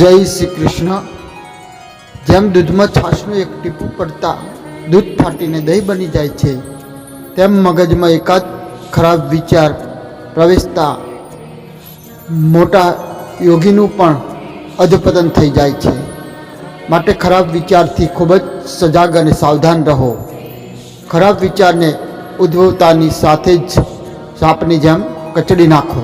જય શ્રી કૃષ્ણ. જેમ દૂધમાં છાશનું એક ટીપું પડતા દૂધ ફાટીને દહીં બની જાય છે, તેમ મગજમાં એકાદ ખરાબ વિચાર પ્રવેશતા મોટા યોગીનું પણ અધપતન થઈ જાય છે. માટે ખરાબ વિચારથી ખૂબ જ સજાગ અને સાવધાન રહો. ખરાબ વિચારને ઉદ્ભવતાની સાથે જ સાપની જેમ કચડી નાખો.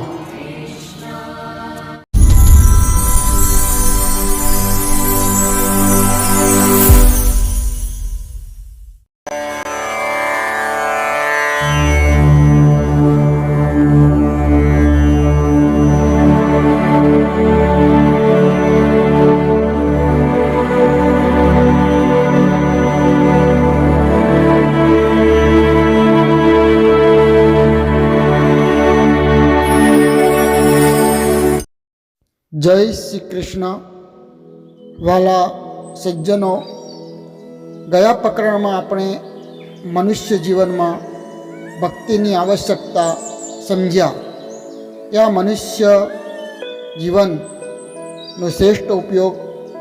કૃષ્ણ વાલા સજ્જનો ગયા પ્રકરણમાં આપણે મનુષ્ય જીવનમાં ભક્તિની આવશ્યકતા સમજ્યા. ત્યાં મનુષ્ય જીવનનો શ્રેષ્ઠ ઉપયોગ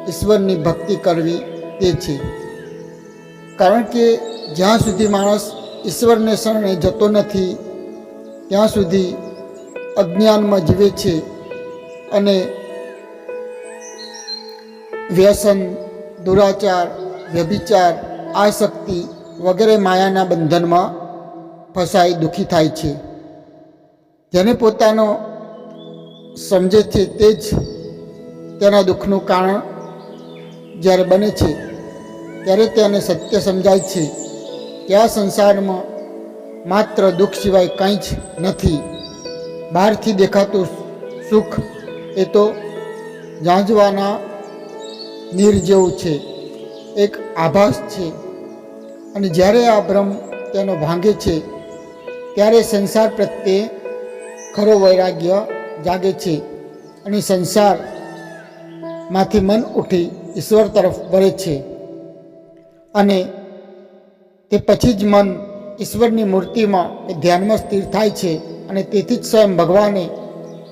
ઈશ્વરની ભક્તિ કરવી તે છે. કારણ કે જ્યાં સુધી માણસ ઈશ્વરને શરણે જતો નથી, ત્યાં સુધી અજ્ઞાનમાં જીવે છે અને વ્યસન, દુરાચાર, વ્યભિચાર, આસક્તિ વગેરે માયાના બંધનમાં ફસાઈ દુઃખી થાય છે. જેને પોતાનો સમજે છે તે જ તેના દુઃખનું કારણ જ્યારે બને છે, ત્યારે તેને સત્ય સમજાય છે કે આ સંસારમાં માત્ર દુઃખ સિવાય કંઈ જ નથી. બહારથી દેખાતું સુખ એ તો ઝાંઝવાના નીર જેવું છે, એક આભાસ છે. અને જ્યારે આ ભ્રમ તેનો ભાંગે છે, ત્યારે સંસાર પ્રત્યે ખરો વૈરાગ્ય જાગે છે અને સંસારમાંથી મન ઉઠી ઈશ્વર તરફ વળે છે. અને તે પછી જ મન ઈશ્વરની મૂર્તિમાં એ ધ્યાનમાં સ્થિર થાય છે અને તેથી જ સ્વયં ભગવાને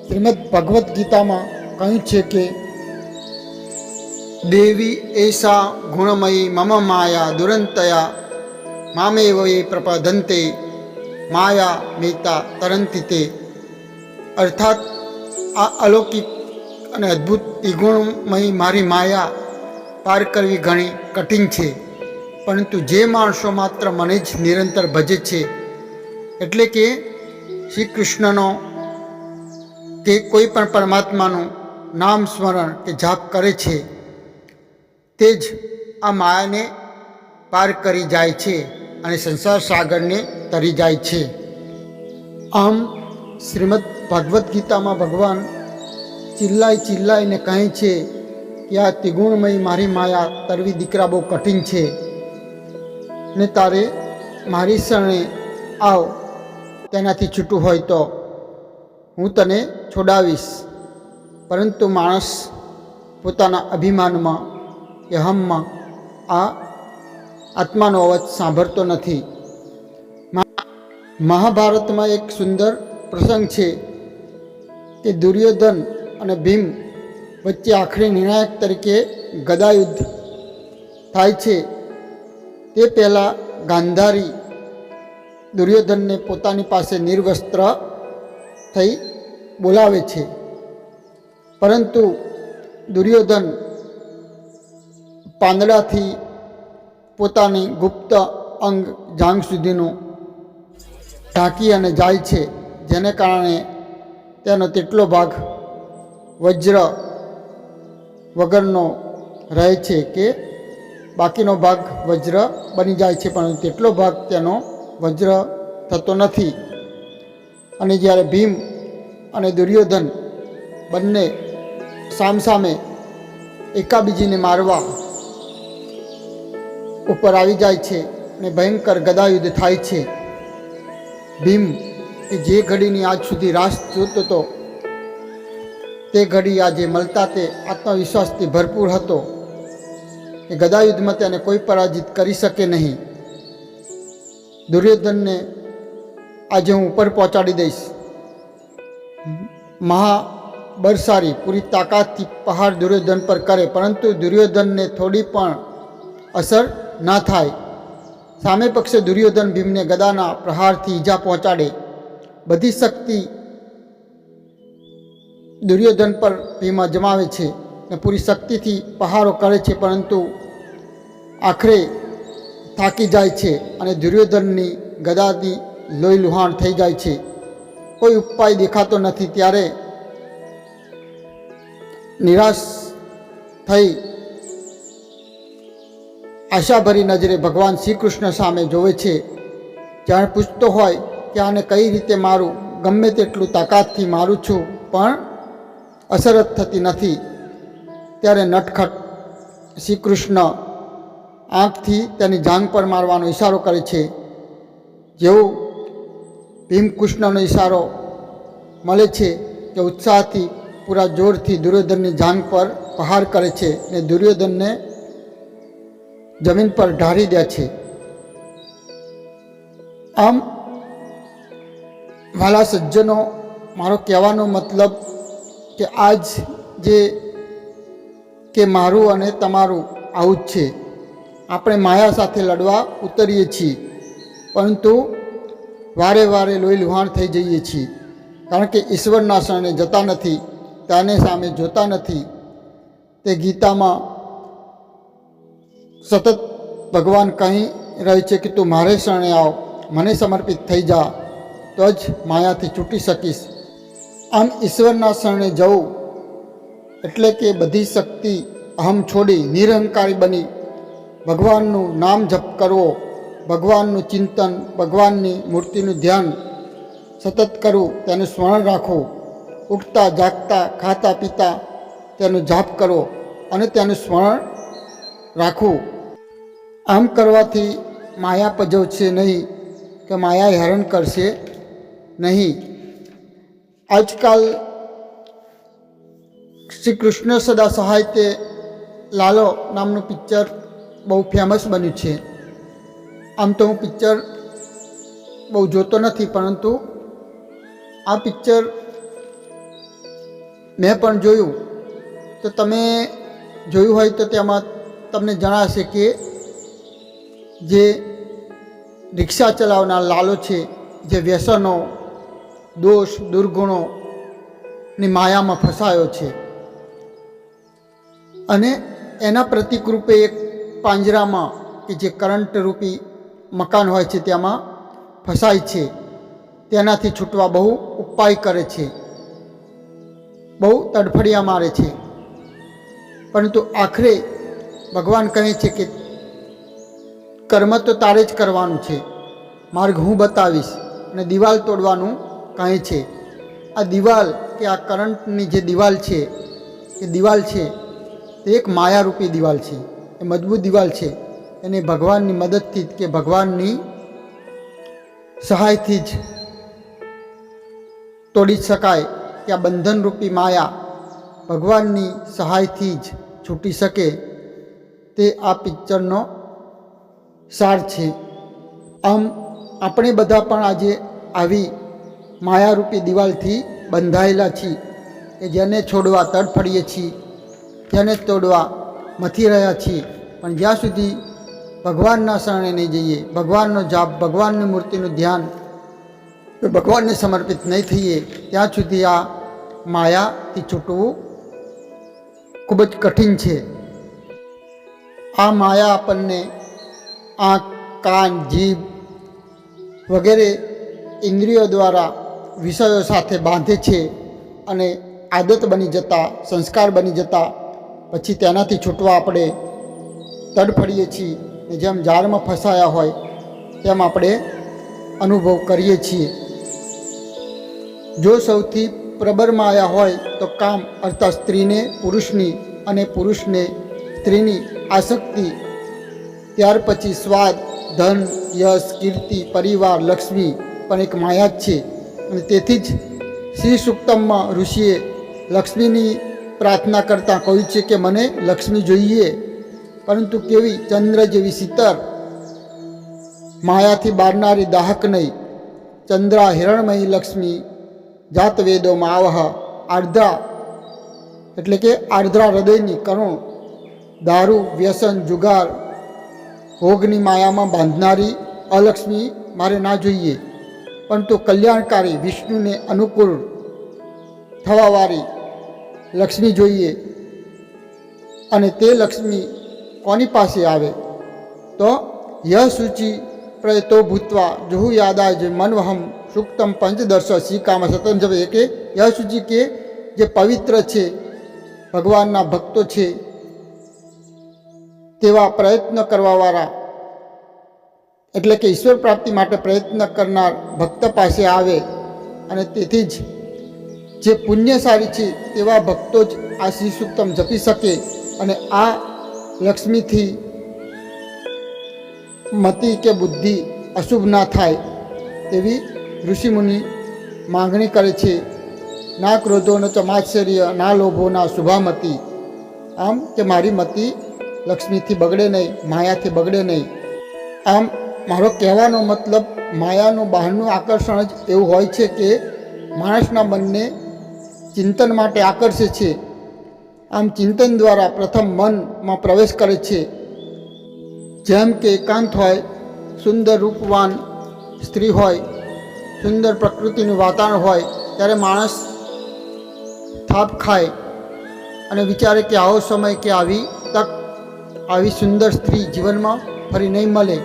શ્રીમદ ભગવદ્ ગીતામાં કહ્યું છે કે દેવી એષા ગુણમયી મમ માયા દુરંતયા મામેવ એ પ્રપદંતે માયા મેતા તરંતી તે અર્થાત આ અલૌકિક અને અદ્ભુત ત્રિગુણમયી મારી માયા પાર કરવી ઘણી કઠિન છે, પરંતુ જે માણસો માત્ર મને જ નિરંતર ભજે છે, એટલે કે શ્રી કૃષ્ણનો કે કોઈ પણ પરમાત્માનું નામ સ્મરણ કે જાપ કરે છે તે જ આ માયાને પાર કરી જાય છે અને સંસાર સાગરને તરી જાય છે. આમ શ્રીમદ ભગવદ્ ગીતામાં ભગવાન ચિલ્લાઈ ચિલ્લાઈને કહે છે કે આ ત્રિગુણમય મારી માયા તરવી દીકરા બહુ કઠિન છે ને તારે મારી શરણે આવ, તેનાથી છૂટું હોય તો હું તને છોડાવીશ. પરંતુ માણસ પોતાના અભિમાનમાં કે હમમાં આ આત્માનો અવાજ સાંભળતો નથી. મહાભારતમાં એક સુંદર પ્રસંગ છે કે દુર્યોધન અને ભીમ વચ્ચે આખરી નિર્ણાયક તરીકે ગદાયુદ્ધ થાય છે. તે પહેલાં ગાંધારી દુર્યોધનને પોતાની પાસે નિર્વસ્ત્ર થઈ બોલાવે છે. પરંતુ દુર્યોધન પાંદડાથી પોતાની ગુપ્ત અંગ જાંગ સુધીનું ઢાંકી અને જાય છે, જેને કારણે તેનો તેટલો ભાગ વજ્ર વગરનો રહે છે કે બાકીનો ભાગ વજ્ર બની જાય છે પણ તેટલો ભાગ તેનો વજ્ર થતો નથી. અને જ્યારે ભીમ અને દુર્યોધન બંને સામસામે એકાબીજીને મારવા ઉપર આવી જાય છે અને ભયંકર ગદાયુદ્ધ થાય છે. ભીમ કે જે ઘડીની આજ સુધી રાસ જોતો હતો, તે ઘડી આજે મળતા તે આત્મવિશ્વાસથી ભરપૂર હતો એ ગદાયુદ્ધમાં તેને કોઈ પરાજિત કરી શકે નહીં. દુર્યોધનને આજે હું ઉપર પહોંચાડી દઈશ. મહાબરસારી પૂરી તાકાતથી પહાડ દુર્યોધન પર કરે, પરંતુ દુર્યોધનને થોડી પણ અસર ન થાય. સામે પક્ષે દુર્યોધન ભીમને ગદાના પ્રહારથી ઈજા પહોંચાડે. બધી શક્તિ દુર્યોધન પર ભીમ અજમાવે છે ને પૂરી શક્તિથી પહારો કરે છે, પરંતુ આખરે થાકી જાય છે અને દુર્યોધનની ગદાની લોહી લુહાણ થઈ જાય છે. કોઈ ઉપાય દેખાતો નથી, ત્યારે નિરાશ થઈ આશાભરી નજરે ભગવાન શ્રી કૃષ્ણ સામે જોવે છે. જાણે પૂછતો હોય કે આને કઈ રીતે મારું, ગમે તેટલું તાકાતથી મારું છું, પણ અસર જ થતી નથી. ત્યારે નટખટ શ્રી કૃષ્ણ આંખથી તેની જાંગ પર મારવાનો ઈશારો કરે છે. જેવું ભીમકૃષ્ણનો ઈશારો મળે છે કે ઉત્સાહથી, પૂરા જોરથી દુર્યોધનની જાંગ પર પ્રહાર કરે છે ને દુર્યોધનને જમીન પર ઢાળી દે છે. આમ વાલા સજ્જનો, મારો કહેવાનો મતલબ કે આજ જે કે મારું અને તમારું આવું જ છે. આપણે માયા સાથે લડવા ઉતરીએ છીએ, પરંતુ વારે વારે લોહી લુહાણ થઈ જઈએ છીએ. કારણ કે ઈશ્વરના શરણે જતા નથી, તેને સામે જોતા નથી. તે ગીતામાં સતત ભગવાન કહી રહે છે કે તું મારે શરણે આવ, મને સમર્પિત થઈ જા, તો જ માયાથી છૂટી શકીશ. આમ ઈશ્વરના શરણે જવું એટલે કે બધી શક્તિ અહમ છોડી નિરહંકારી બની. ભગવાનનું નામ જપ કરવો, ભગવાનનું ચિંતન, ભગવાનની મૂર્તિનું ધ્યાન સતત કરવું, તેનું સ્મરણ રાખવું, ઉઠતા, જાગતા, ખાતા, પીતા તેનું જાપ કરવો અને તેનું સ્મરણ રાખવું. આમ કરવાથી માયા પજવશે નહીં કે માયા હેરાન કરશે નહીં. આજકાલ શ્રી કૃષ્ણ સદા સહાય તે લાલો નામનું પિક્ચર બહુ ફેમસ બન્યું છે. આમ તો હું પિક્ચર બહુ જોતો નથી, પરંતુ આ પિક્ચર મેં પણ જોયું. તો તમે જોયું હોય તો તેમાં તમને જણાશે કે જે રિક્ષા ચલાવનાર લાલો છે, જે વ્યસનો, દોષ દુર્ગુણોની માયામાં ફસાયો છે. અને એના પ્રતિકરૂપે એક પાંજરામાં કે જે કરંટ રૂપી મકાન હોય છે, તેમાં ફસાય છે. તેનાથી છૂટવા બહુ ઉપાય કરે છે. બહુ તડફડિયા મારે છે. પરંતુ આખરે ભગવાન કહે છે કે કર્મ તો તારે જ કરવાનું છે. માર્ગ હું બતાવીશ અને દિવાલ તોડવાનું કહે છે. આ દિવાલ કે આ કરંટની જે દિવાલ છે, એ દિવાલ છે, તે એક માયારૂપી દિવાલ છે. એ મજબૂત દિવાલ છે. એને ભગવાનની મદદથી કે ભગવાનની સહાયથી જ તોડી શકાય કે આ બંધનરૂપી માયા ભગવાનની સહાયથી જ છૂટી શકે તે આ પિક્ચરનો સાર છે. આમ આપણે બધા પણ આજે આવી માયારૂપી દિવાલથી બંધાયેલા છીએ કે જેને છોડવા તડફડીએ છીએ, જેને તોડવા મથી રહ્યા છીએ. પણ જ્યાં સુધી ભગવાનના શરણે નહીં જઈએ, ભગવાનનો જાપ, ભગવાનની મૂર્તિનું ધ્યાન ભગવાનને સમર્પિત નહીં થઈએ, ત્યાં સુધી આ માયાથી છૂટવું ખૂબ જ કઠિન છે. આ માયા આપણને આંખ, કાન, જીભ વગેરે ઇન્દ્રિયો દ્વારા વિષયો સાથે બાંધે છે અને આદત બની જતા, સંસ્કાર બની જતા, પછી તેનાથી છૂટવા આપણે તડફડીએ છીએ ને જેમ જાળમાં ફસાયા હોય તેમ આપણે અનુભવ કરીએ છીએ. જો સૌથી પ્રબળમાં આવ્યા હોય તો કામ અર્થાત સ્ત્રીને પુરુષની અને પુરુષને સ્ત્રીની આસક્તિ ત્યાર પછી સ્વાદ, ધન, યશ, કીર્તિ, પરિવાર, લક્ષ્મી પણ એક માયા જ છે. અને તેથી જ શ્રી સુક્તમમાં ઋષિએ લક્ષ્મીની પ્રાર્થના કરતાં કહ્યું છે કે મને લક્ષ્મી જોઈએ. પરંતુ કેવી ચંદ્ર જેવી શીતળ. માયાથી બારનારી દાહક નહીં. ચંદ્રા હિરણમયી લક્ષ્મી, જાત વેદોમાં આવહ, આર્દ્રા. એટલે કે આર્દ્રા હૃદયની કરુણ. દારૂ, વ્યસન, જુગાર ભોગની માયામાં બાંધનારી અલક્ષ્મી મારે ના જોઈએ, પરંતુ કલ્યાણકારી વિષ્ણુને અનુકૂળ થવાવાળી લક્ષ્મી જોઈએ. અને તે લક્ષ્મી કોની પાસે આવે? તો યહ સૂચિ પ્રયતો ભૂતવા જુહુ યાદાજ મનવહમ સુક્તમ પંચદર્શ શ્રીકામ સતમ જવે કે યહ સૂચિ કે જે પવિત્ર છે, ભગવાનના ભક્તો છે તેવા પ્રયત્ન કરવાવાળા, એટલે કે ઈશ્વર પ્રાપ્તિ માટે પ્રયત્ન કરનાર ભક્ત પાસે આવે અને તેથી જ જે પુણ્યશાળી છે તેવા ભક્તો જ આ શ્રી સૂક્તમ જપી શકે અને આ લક્ષ્મીથી મતિ કે બુદ્ધિ અશુભ ના થાય તેવી ઋષિમુનિ માંગણી કરે છે. ના ક્રોધો ન ચમાશ્ચર્ય ના લોભો ના શુભામતી. આમ કે મારી મતિ લક્ષ્મીથી બગડે નહીં, માયાથી બગડે નહીં. આમ મારો કહેવાનો મતલબ માયાનું બહારનું આકર્ષણ જ એવું હોય છે કે માણસના મનને ચિંતન માટે આકર્ષે છે. આમ ચિંતન દ્વારા પ્રથમ મનમાં પ્રવેશ કરે છે. જેમ કે એકાંત હોય, સુંદર રૂપવાન સ્ત્રી હોય, સુંદર પ્રકૃતિનું વાતાવરણ હોય, ત્યારે માણસ થાપ ખાય અને વિચારે કે આવો સમય કે આવી આવી સુંદર સ્ત્રી જીવનમાં ફરી નહીં મળે,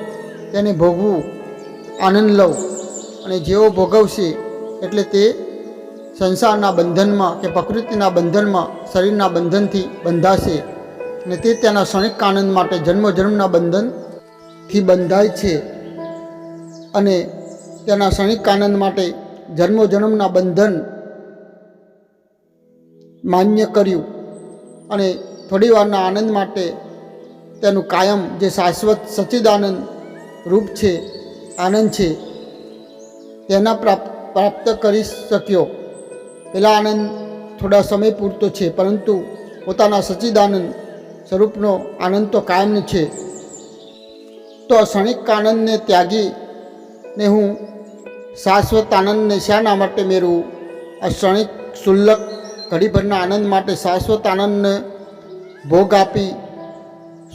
તેને ભોગવું આનંદ લઉં. અને જેઓ ભોગવશે એટલે તે સંસારના બંધનમાં કે પ્રકૃતિના બંધનમાં, શરીરના બંધનથી બંધાશે. અને તે તેના ક્ષણિક આનંદ માટે જન્મ જન્મના બંધનથી બંધાય છે. અને તેના ક્ષણિક આનંદ માટે જન્મો જન્મના બંધન માન્ય કર્યું. અને થોડી વારના આનંદ માટે તેનું કાયમ જે શાશ્વત સચ્ચિદાનંદ રૂપ છે, આનંદ છે, તેના પ્રાપ્ત પ્રાપ્ત કરી શક્યો. પેલા આનંદ થોડા સમય પૂરતો છે, પરંતુ પોતાના સચ્ચિદાનંદ સ્વરૂપનો આનંદ તો કાયમ છે. તો ક્ષણિક આનંદને ત્યાગીને હું શાશ્વત આનંદને શાના માટે મેળવું? આ ક્ષણિક શુલ્લક ઘડીભરના આનંદ માટે શાશ્વત આનંદને ભોગ આપી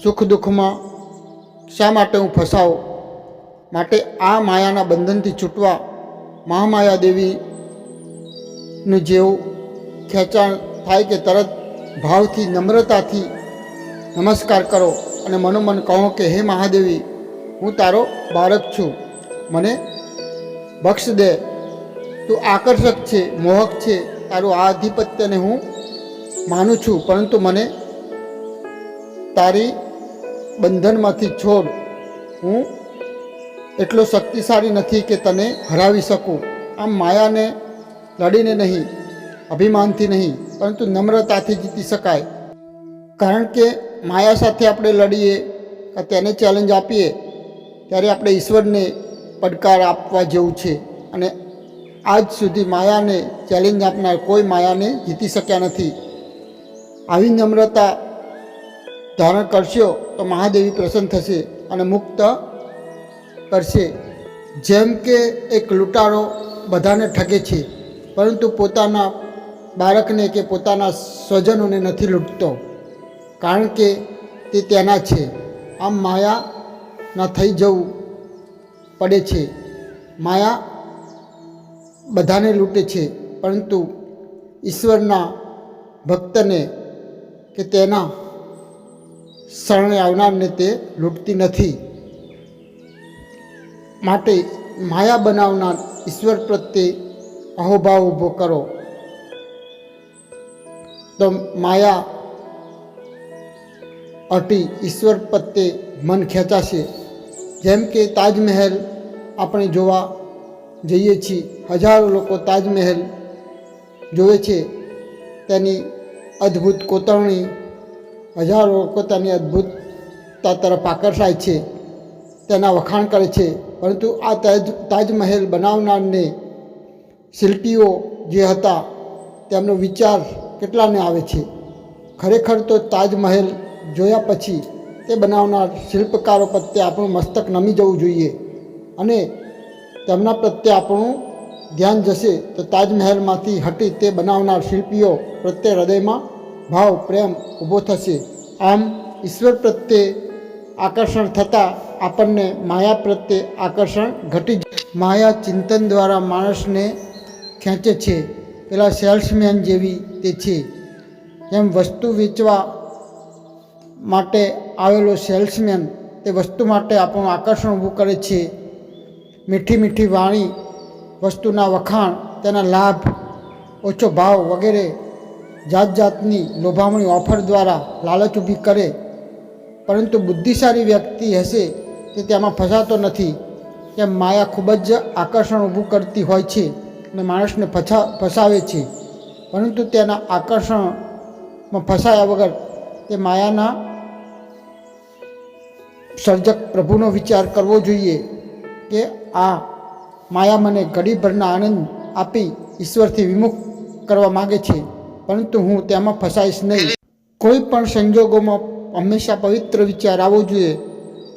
સુખ દુઃખમાં શા માટે હું ફસાવું? માટે આ માયાના બંધનથી છૂટવા મહામાયા દેવીનું જેવું ખેંચાણ થાય કે તરત ભાવથી, નમ્રતાથી નમસ્કાર કરો અને મનોમન કહો કે, હે મહાદેવી, હું તારો બાળક છું. મને બક્ષ દે. તું આકર્ષક છે, મોહક છે. તારું આ આધિપત્યને હું માનું છું. પરંતુ મને તારી બંધનમાંથી છોડ હું એટલો શક્તિશાળી નથી કે તને હરાવી શકું. આમ માયાને લડીને નહીં, અભિમાનથી નહીં, પરંતુ નમ્રતાથી જીતી શકાય. કારણ કે માયા સાથે આપણે લડીએ, કે તેને ચેલેન્જ આપીએ, ત્યારે આપણે ઈશ્વરને પડકાર આપવા જેવું છે. અને આજ સુધી માયાને ચેલેન્જ આપનાર કોઈ માયાને જીતી શક્યા નથી. આવી નમ્રતા ધારણ કરશો તો મહાદેવી પ્રસન્ન થશે અને મુક્ત કરશે. જેમ કે એક લૂંટારો બધાને ઠગે છે, પરંતુ પોતાના બાળકને કે પોતાના સ્વજનોને નથી લૂંટતો, કારણ કે તે તેના છે. આમ માયાના થઈ જવું પડે છે. માયા બધાને લૂંટે છે, પરંતુ ઈશ્વરના ભક્તને કે તેના શરણે આવનારને તે લૂંટતી નથી. માટે માયા બનાવનાર ઈશ્વર પ્રત્યે અહોભાવ ઊભો કરો. તો માયા અટી ઈશ્વર પ્રત્યે મન ખેંચાશે. જેમ કે તાજમહેલ આપણે જોવા જઈએ છીએ, હજારો લોકો તાજમહેલ જોવે છે. તેની અદ્ભુત કોતરણી હજારો લોકો તેની અદ્ભુતતા તરફ આકર્ષાય છે, તેના વખાણ કરે છે. પરંતુ આ તાજ, તાજમહેલ બનાવનારને શિલ્પીઓ જે હતા, તેમનો વિચાર કેટલાને આવે છે? ખરેખર તો તાજમહેલ જોયા પછી તે બનાવનાર શિલ્પકારો પ્રત્યે આપણું મસ્તક નમી જવું જોઈએ અને તેમના પ્રત્યે આપણું ધ્યાન જશે તો તાજમહેલમાંથી હટી તે બનાવનાર શિલ્પીઓ પ્રત્યે હૃદયમાં ભાવ, પ્રેમ ઊભો થશે. આમ ઈશ્વર પ્રત્યે આકર્ષણ થતાં આપણને માયા પ્રત્યે આકર્ષણ ઘટી. માયા ચિંતન દ્વારા માણસને ખેંચે છે. પેલા સેલ્સમેન જેવી તે છે. જેમ વસ્તુ વેચવા માટે આવેલો સેલ્સમેન તે વસ્તુ માટે આપણું આકર્ષણ ઊભું કરે છે. મીઠી મીઠી વાણી, વસ્તુના વખાણ, તેના લાભ, ઓછો ભાવ વગેરે જાત જાતની લોભામણી ઓફર દ્વારા લાલચ ઊભી કરે, પરંતુ બુદ્ધિશાળી વ્યક્તિ હશે તે તેમાં ફસાતો નથી. કે માયા ખૂબ જ આકર્ષણ ઊભું કરતી હોય છે અને માણસને ફસા, ફસાવે છે. પરંતુ તેના આકર્ષણમાં ફસાયા વગર તે માયાના સર્જક પ્રભુનો વિચાર કરવો જોઈએ કે આ માયા મને ઘડીભરના આનંદ આપી ઈશ્વરથી વિમુખ કરવા માગે છે. પરંતુ હું તેમાં ફસાઈશ નહીં. કોઈ પણ સંજોગોમાં હંમેશા પવિત્ર વિચાર આવવો જોઈએ.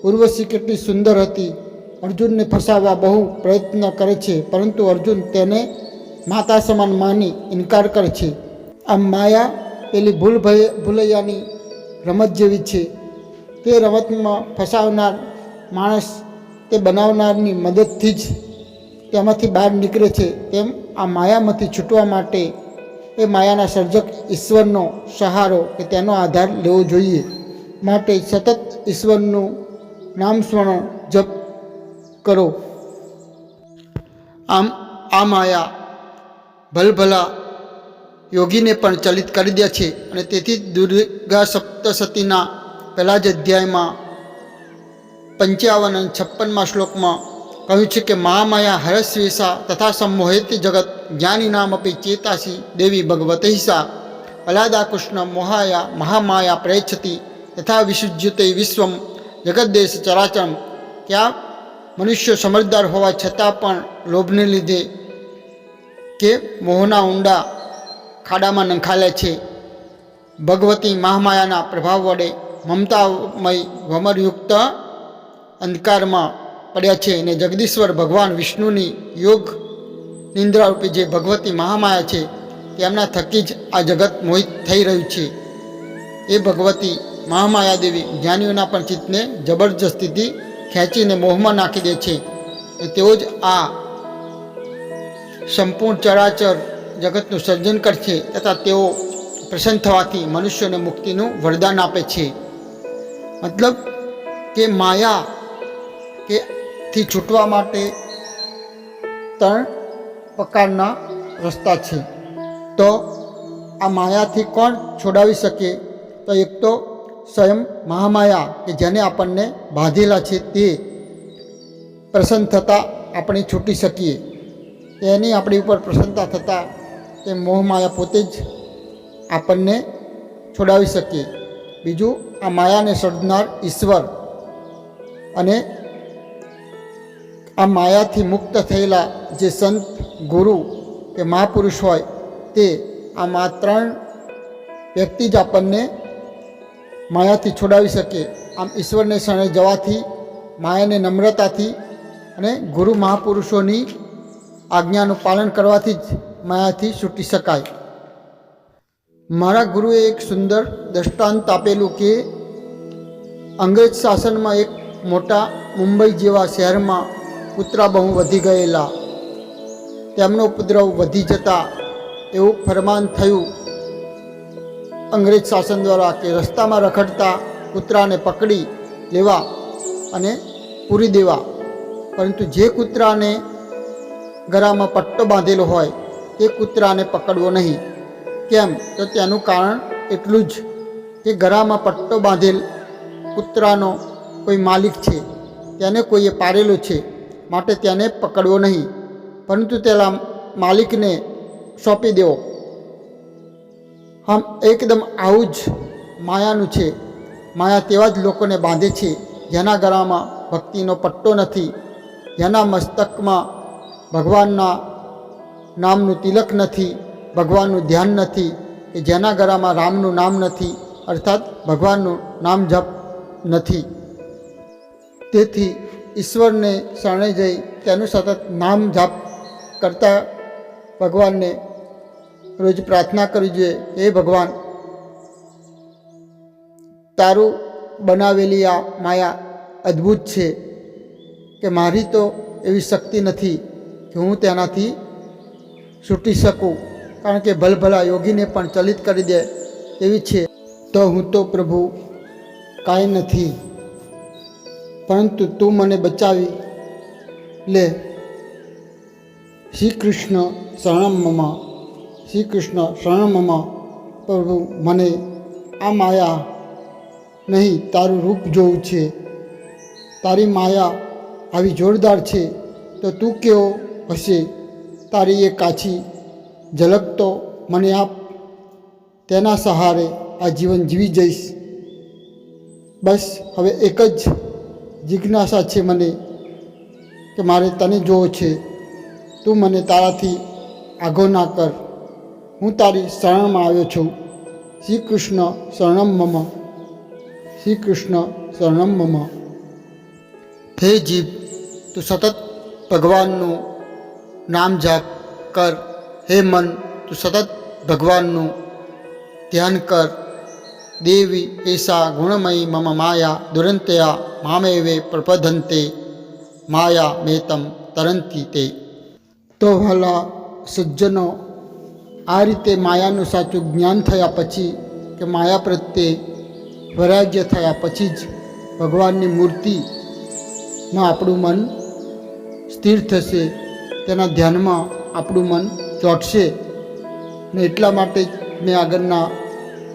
ઉર્વશી કેટલી સુંદર હતી. અર્જુનને ફસાવવા બહુ પ્રયત્ન કરે છે, પરંતુ અર્જુન તેને માતા સમાન માની ઇનકાર કરે છે. આ માયા પેલી ભૂલ ભૂલૈયાની રમત જેવી છે. તે રમતમાં ફસાવનાર માણસ તે બનાવનારની મદદથી જ તેમાંથી બહાર નીકળે છે. તેમ આ માયામાંથી છૂટવા માટે એ માયાના સર્જક ઈશ્વરનો સહારો કે તેનો આધાર લેવો જોઈએ. માટે સતત ઈશ્વરનું નામ સ્મરણ જપ કરો. આમ આ માયા ભલભલા યોગીને પણ ચલિત કરી દે છે અને તેથી દુર્ગા સપ્તસતીના પહેલા જ અધ્યાયમાં પંચાવન અને છપ્પનમાં શ્લોકમાં કહ્યું છે કે મહામાયા હરસ્વેશા તથા સંમોહિત જગત જ્ઞાની નામ અપી ચેતાસી દેવી ભગવતી સા અલાદા કૃષ્ણ મોહાયા મહામાયા પ્રેચ્છતી તથા વિશુજ્યતે વિશ્વમ જગદ્દેશ ચરાચરમ ક્યાં મનુષ્ય સમજદાર હોવા છતાં પણ લોભને લીધે કે મોહના ઊંડા ખાડામાં નંખાલે છે ભગવતી મહામાયાના પ્રભાવ વડે મમતામય વમરયુક્ત અંધકારમાં પડ્યા છે અને જગદીશ્વર ભગવાન વિષ્ણુની યોગ નિંદ્રારૂપી જે ભગવતી મહામાયા છે, તેમના થકી જ આ જગત મોહિત થઈ રહ્યું છે. એ ભગવતી મહામાયા દેવી જ્ઞાનીઓના પણ ચિત્તને જબરજસ્તીથી ખેંચીને મોહમાં નાખી દે છે. તેઓ જ આ સંપૂર્ણ ચરાચર જગતનું સર્જન કરશે તથા તેઓ પ્રસન્ન થવાથી મનુષ્યને મુક્તિનું વરદાન આપે છે. મતલબ કે માયા કે થી છૂટવા માટે ત્રણ પ્રકારના રસ્તા છે. તો આ માયાથી કોણ છોડાવી શકે? તો એક તો સ્વયં મહામાયા કે જેને આપણને બાંધેલા છે તે પ્રસન્ન થતાં આપણે છૂટી શકીએ. તેની આપણી ઉપર પ્રસન્નતા થતાં તે મોહમાયા પોતે જ આપણને છોડાવી શકીએ બીજું, આ માયાને સર્જનાર ઈશ્વર અને આ માયાથી મુક્ત થયેલા જે સંત ગુરુ કે મહાપુરુષ હોય તે આમાં ત્રણ વ્યક્તિ જ આપણને માયાથી છોડાવી શકે. આમ ઈશ્વરને શરણે જવાથી, માયાને નમ્રતાથી અને ગુરુ મહાપુરુષોની આજ્ઞાનું પાલન કરવાથી જ માયાથી છૂટી શકાય. મારા ગુરુએ એક સુંદર દૃષ્ટાંત આપેલું કે અંગ્રેજ શાસનમાં એક મોટા મુંબઈ જેવા શહેરમાં કૂતરા બહુ વધી ગયેલા. તેમનો ઉપદ્રવ વધી જતા એવું ફરમાન થયું. અંગ્રેજ શાસન દ્વારા કે રસ્તામાં રખડતા કૂતરાને પકડી લેવા અને પૂરી દેવા. પરંતુ જે કૂતરાને ગરામાં પટ્ટો બાંધેલો હોય, તે કૂતરાને પકડવો નહીં. કેમ? તો તેનું કારણ એટલું જ કે ગરામાં પટ્ટો બાંધેલ કૂતરાનો કોઈ માલિક છે. તેને કોઈએ પાડેલો છે. માટે તેને પકડવો નહીં. પરંતુ તેના માલિકને સોંપી દેવો. આમ એકદમ આવું જ માયાનું છે. માયા તેવા જ લોકોને બાંધે છે જેના ગળામાં ભક્તિનો પટ્ટો નથી, જેના મસ્તકમાં ભગવાનના નામનું તિલક નથી, ભગવાનનું ધ્યાન નથી, કે જેના ગળામાં રામનું નામ નથી, અર્થાત ભગવાનનું નામ જપ નથી. તેથી ઈશ્વરને શરણે જઈ તેનું સતત નામ જાપ કરતા ભગવાનને રોજ પ્રાર્થના કરવી જોઈએ. એ ભગવાન, તારું બનાવેલી આ માયા અદ્ભુત છે કે મારી તો એવી શક્તિ નથી કે હું તેનાથી છૂટી શકું. કારણ કે ભલભલા યોગીને પણ ચલિત કરી દે એવી છે. તો હું તો પ્રભુ કાંઈ નથી. પરંતુ તું મને બચાવી લે. શ્રી કૃષ્ણ શરણમમ શ્રી કૃષ્ણ શરણમમ પ્રભુ, મને આ માયા નહીં, તારું રૂપ જોવું છે. તારી માયા આવી જોરદાર છે, તો તું કેવો હશે? તારી એ કાચી ઝલક તો મને આપ તેના સહારે આ જીવન જીવી જઈશ. બસ, હવે એક જ જિજ્ઞાસા છે મને કે મારે તને જોવો છે. તું મને તારાથી આઘો ના કર. હું તારી શરણમાં આવ્યો છું. શ્રી કૃષ્ણ શરણમ મમ. શ્રી કૃષ્ણ શરણમ મમ. હે જીવ તું સતત ભગવાનનું નામ જાપ કર. હે મન, તું સતત ભગવાનનું ધ્યાન કર. દેવી એસા ગુણમયી, મમ, માયા, દુરંતયા, મામેવે પ્રપધંતે માયા, મેતમ, તરંતી તે. તો ભલા સજ્જનો આ રીતે માયાનું સાચું જ્ઞાન થયા પછી કે માયા પ્રત્યે વૈરાગ્ય થયા પછી જ ભગવાનની મૂર્તિમાં આપણું મન સ્થિર થશે, તેના ધ્યાનમાં આપણું મન ચોટશે. ને એટલા માટે જ મેં આગળના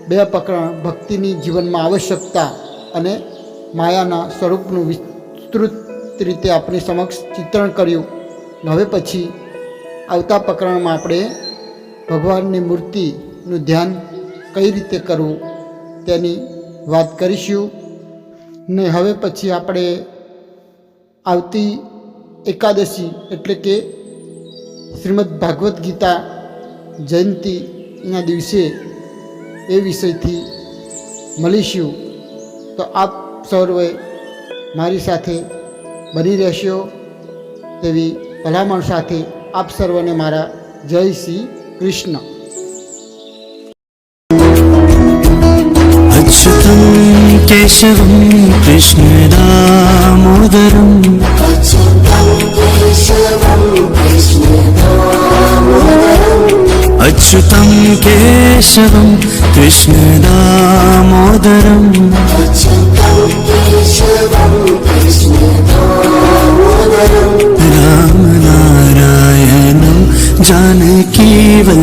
બે પ્રકરણ ભક્તિની જીવનમાં આવશ્યકતા અને માયાના સ્વરૂપનું વિસ્તૃત રીતે આપણી સમક્ષ ચિત્રણ કર્યું. હવે પછી આવતા પ્રકરણમાં આપણે ભગવાનની મૂર્તિનું ધ્યાન કઈ રીતે કરવું તેની વાત કરીશું. ને હવે પછી આપણે આવતી એકાદશી એટલે કે શ્રીમદ ભાગવદ્ ગીતા જયંતીના દિવસે એ વિષયથી મળીશું. તો આપ સર્વે મારી સાથે બની રહેશો તેવી ભલામણ સાથે આપ સર્વને મારા જય શ્રી કૃષ્ણ అచ్యుతం కేశవం కృష్ణదామోదరం అచ్యుతం కేశవం కృష్ణదామోదరం అచ్యుతం కేశవం కృష్ణదామోదరం रामनारायणं जानकीवल्लभम्